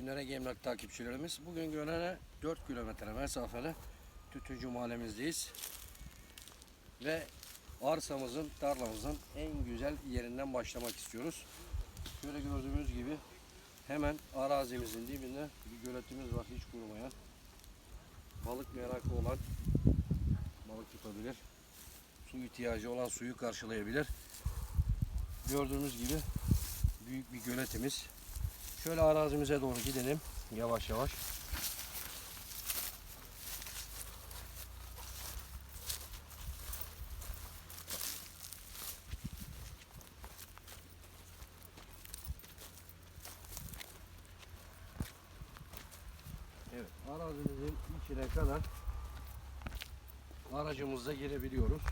günlere Gemlak takipçilerimiz. Bugün Gönen'e 4 kilometre mesafede Tütüncü mahallemizdeyiz. Ve arsamızın, tarlamızın en güzel yerinden başlamak istiyoruz. Şöyle gördüğümüz gibi hemen arazimizin dibinde bir göletimiz var hiç kurumayan. Balık merakı olan balık tutabilir. Su ihtiyacı olan suyu karşılayabilir. Gördüğümüz gibi büyük bir göletimiz. Şöyle arazimize doğru gidelim yavaş yavaş. Evet, arazimizin içine kadar aracımızla girebiliyoruz.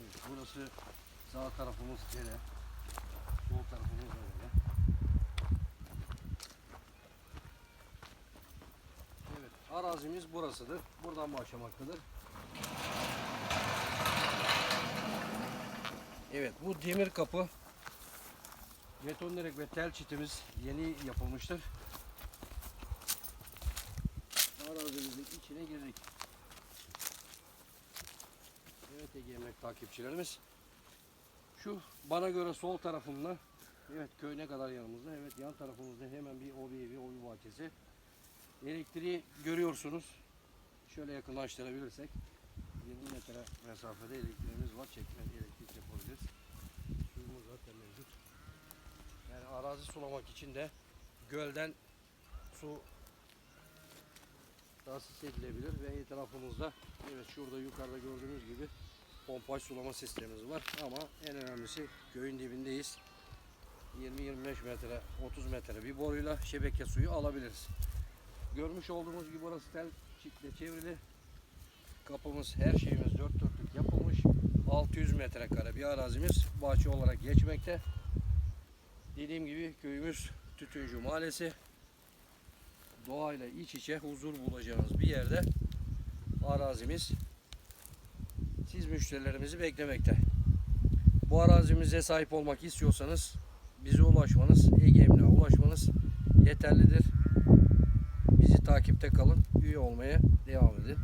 Evet, burası sağ tarafımız dere, sol tarafımız da böyle. Evet, arazimiz burasıdır. Buradan başlamaktadır. Evet, bu demir kapı beton direk ve tel çitimiz yeni yapılmıştır. Arazimizin içine girdik. Ege Yemek takipçilerimiz. Şu bana göre sol tarafımda evet köy ne kadar yanımızda. Evet yan tarafımızda hemen bir obi evi, obi bahçesi. Elektriği görüyorsunuz. Şöyle yakınlaştırabilirsek 20 metre mesafede elektriğimiz var. Çekme elektrik yapabiliriz. Suyumuz zaten mevcut. Yani arazi sulamak için de gölden su tahsis edilebilir ve etrafımızda evet şurada yukarıda gördüğünüz gibi pompaj sulama sistemimiz var ama en önemlisi köyün dibindeyiz. 20-25 metre 30 metre bir boruyla şebeke suyu alabiliriz. Görmüş olduğumuz gibi burası tel çitle çevrili. Kapımız her şeyimiz dört dörtlük yapılmış. 600 metrekare bir arazimiz bahçe olarak geçmekte. Dediğim gibi köyümüz Tütüncü Mahallesi doğayla iç içe huzur bulacağınız bir yerde arazimiz siz müşterilerimizi beklemekte. Bu arazimize sahip olmak istiyorsanız bize ulaşmanız, Emlak'a ulaşmanız yeterlidir. Bizi takipte kalın, üye olmaya devam edin.